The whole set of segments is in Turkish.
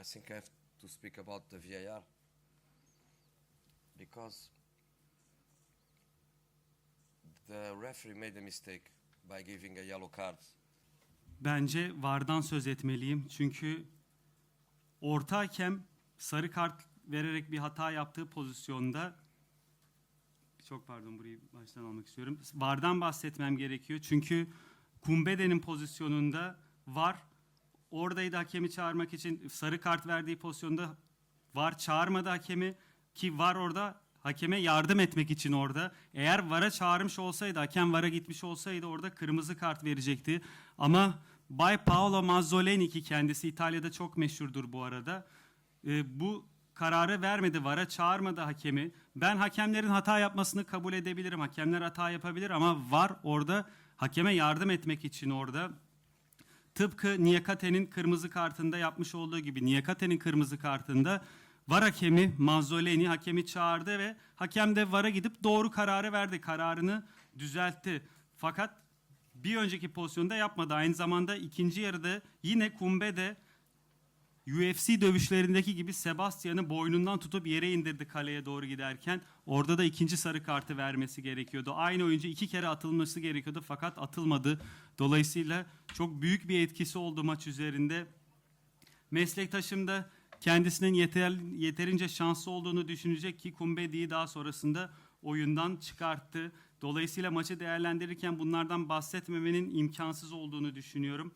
I think I have to speak about the VAR because the referee made a mistake by giving a yellow card. Bence VAR'dan söz etmeliyim. Çünkü orta hakem sarı kart vererek bir hata yaptığı pozisyonda çok pardon burayı baştan almak istiyorum. VAR'dan bahsetmem gerekiyor. Çünkü Kumbede'nin pozisyonunda VAR oradaydı hakemi çağırmak için sarı kart verdiği pozisyonda VAR çağırmadı hakemi ki VAR orada hakeme yardım etmek için orada. Eğer VAR'a çağırmış olsaydı, hakem VAR'a gitmiş olsaydı orada kırmızı kart verecekti. Ama Bay Paolo Mazzoleni ki kendisi İtalya'da çok meşhurdur bu arada. e, bu kararı vermedi, VAR'a çağırmadı hakemi. Ben hakemlerin hata yapmasını kabul edebilirim. Hakemler hata yapabilir ama VAR orada hakeme yardım etmek için orada. Tıpkı Niyakate'nin kırmızı kartında yapmış olduğu gibi Niyakate'nin kırmızı kartında VAR hakemi Mazzoleni hakemi çağırdı ve hakem de VAR'a gidip doğru kararı verdi. Kararını düzeltti. Fakat bir önceki pozisyonda yapmadı. Aynı zamanda ikinci yarıda yine Kumbe'de UFC dövüşlerindeki gibi Sebastian'ı boynundan tutup yere indirdi kaleye doğru giderken. Orada da ikinci sarı kartı vermesi gerekiyordu. Aynı oyuncu iki kere atılması gerekiyordu fakat atılmadı. Dolayısıyla çok büyük bir etkisi oldu maç üzerinde. Meslektaşım da kendisinin yeter, yeterince şanslı olduğunu düşünecek ki Kumbedi'yi daha sonrasında oyundan çıkarttı. Dolayısıyla maçı değerlendirirken bunlardan bahsetmemenin imkansız olduğunu düşünüyorum.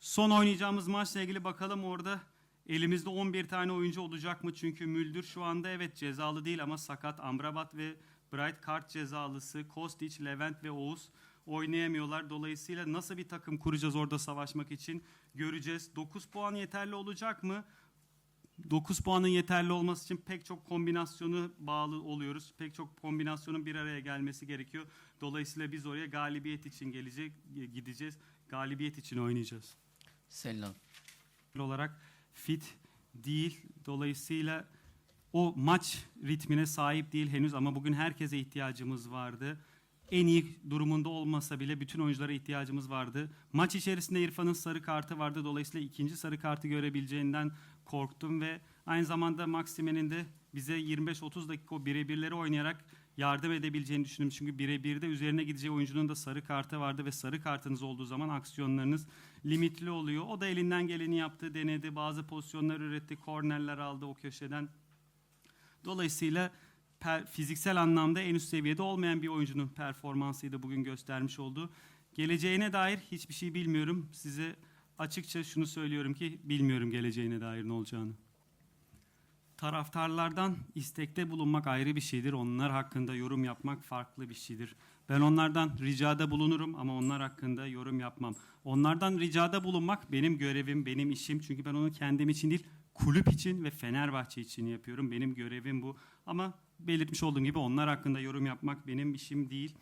Son oynayacağımız maçla ilgili bakalım orada elimizde 11 tane oyuncu olacak mı? Çünkü Müldür şu anda evet cezalı değil ama sakat. Amrabat ve Bright kart cezalısı. Kostić, Levent ve Oğuz oynayamıyorlar. Dolayısıyla nasıl bir takım kuracağız orada savaşmak için göreceğiz. 9 puan yeterli olacak mı? 9 puanın yeterli olması için pek çok kombinasyonu bağlı oluyoruz. Pek çok kombinasyonun bir araya gelmesi gerekiyor. Dolayısıyla biz oraya galibiyet için gelecek gideceğiz. Galibiyet için oynayacağız Selam. olarak fit değil. Dolayısıyla o maç ritmine sahip değil henüz ama bugün herkese ihtiyacımız vardı. En iyi durumunda olmasa bile bütün oyunculara ihtiyacımız vardı. Maç içerisinde İrfan'ın sarı kartı vardı. Dolayısıyla ikinci sarı kartı görebileceğinden korktum ve aynı zamanda Maxime'nin de bize 25-30 dakika o birebirleri oynayarak yardım edebileceğini düşündüm. Çünkü birebirde üzerine gideceği oyuncunun da sarı kartı vardı ve sarı kartınız olduğu zaman aksiyonlarınız limitli oluyor. O da elinden geleni yaptı, denedi. Bazı pozisyonlar üretti, kornerler aldı o köşeden. Dolayısıyla fiziksel anlamda en üst seviyede olmayan bir oyuncunun performansıydı bugün göstermiş olduğu. Geleceğine dair hiçbir şey bilmiyorum. Size açıkça şunu söylüyorum ki bilmiyorum geleceğine dair ne olacağını. Taraftarlardan istekte bulunmak ayrı bir şeydir. Onlar hakkında yorum yapmak farklı bir şeydir. Ben onlardan ricada bulunurum ama onlar hakkında yorum yapmam. Onlardan ricada bulunmak benim görevim, benim işim. Çünkü ben onu kendim için değil, kulüp için ve Fenerbahçe için yapıyorum. Benim görevim bu. Ama belirtmiş olduğum gibi onlar hakkında yorum yapmak benim işim değil.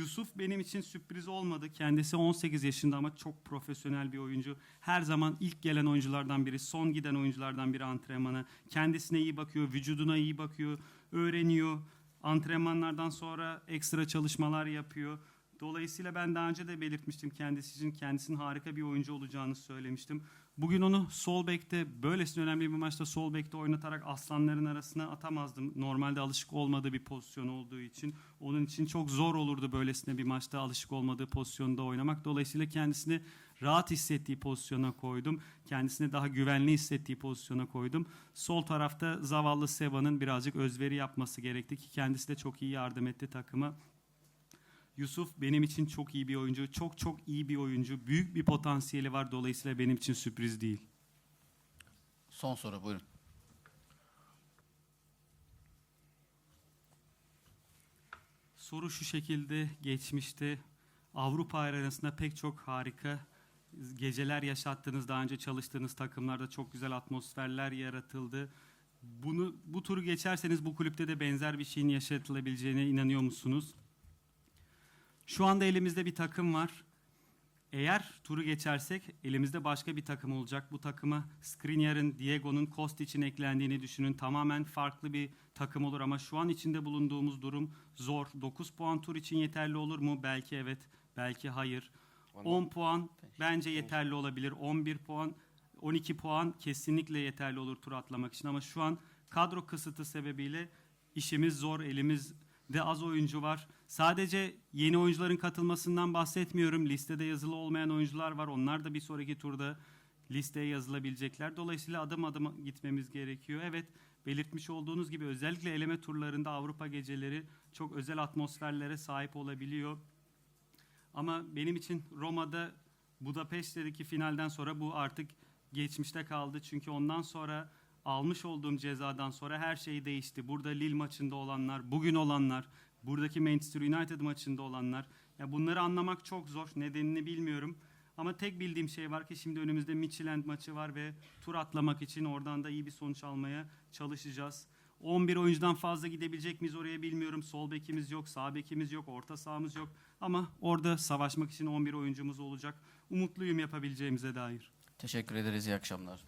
Yusuf benim için sürpriz olmadı. Kendisi 18 yaşında ama çok profesyonel bir oyuncu. Her zaman ilk gelen oyunculardan biri, son giden oyunculardan biri antrenmana. Kendisine iyi bakıyor, vücuduna iyi bakıyor, öğreniyor. Antrenmanlardan sonra ekstra çalışmalar yapıyor. Dolayısıyla ben daha önce de belirtmiştim kendisi için kendisinin harika bir oyuncu olacağını söylemiştim. Bugün onu sol bekte böylesine önemli bir maçta sol bekte oynatarak aslanların arasına atamazdım. Normalde alışık olmadığı bir pozisyon olduğu için. Onun için çok zor olurdu böylesine bir maçta alışık olmadığı pozisyonda oynamak. Dolayısıyla kendisini rahat hissettiği pozisyona koydum. Kendisini daha güvenli hissettiği pozisyona koydum. Sol tarafta zavallı Seva'nın birazcık özveri yapması gerekti ki kendisi de çok iyi yardım etti takıma. Yusuf benim için çok iyi bir oyuncu. Çok çok iyi bir oyuncu. Büyük bir potansiyeli var. Dolayısıyla benim için sürpriz değil. Son soru buyurun. Soru şu şekilde geçmişti. Avrupa arenasında pek çok harika geceler yaşattınız. Daha önce çalıştığınız takımlarda çok güzel atmosferler yaratıldı. Bunu bu turu geçerseniz bu kulüpte de benzer bir şeyin yaşatılabileceğine inanıyor musunuz? Şu anda elimizde bir takım var. Eğer turu geçersek elimizde başka bir takım olacak. Bu takıma Skriniar'ın, Diego'nun, Kostic'in eklendiğini düşünün. Tamamen farklı bir takım olur ama şu an içinde bulunduğumuz durum zor. 9 puan tur için yeterli olur mu? Belki evet, belki hayır. 10 puan bence yeterli olabilir. 11 puan 12 puan kesinlikle yeterli olur tur atlamak için ama şu an kadro kısıtı sebebiyle işimiz zor. Elimizde az oyuncu var. Sadece yeni oyuncuların katılmasından bahsetmiyorum. Listede yazılı olmayan oyuncular var. Onlar da bir sonraki turda listeye yazılabilecekler. Dolayısıyla adım adım gitmemiz gerekiyor. Evet, belirtmiş olduğunuz gibi özellikle eleme turlarında Avrupa geceleri çok özel atmosferlere sahip olabiliyor. Ama benim için Roma'da Budapeşte'deki finalden sonra bu artık geçmişte kaldı. Çünkü ondan sonra almış olduğum cezadan sonra her şey değişti. Burada Lille maçında olanlar, bugün olanlar, buradaki Manchester United maçında olanlar. Ya bunları anlamak çok zor. Nedenini bilmiyorum. Ama tek bildiğim şey var ki şimdi önümüzde Midtjylland maçı var ve tur atlamak için oradan da iyi bir sonuç almaya çalışacağız. 11 oyuncudan fazla gidebilecek miyiz oraya bilmiyorum. Sol bekimiz yok, sağ bekimiz yok, orta sahamız yok. Ama orada savaşmak için 11 oyuncumuz olacak. Umutluyum yapabileceğimize dair. Teşekkür ederiz. İyi akşamlar.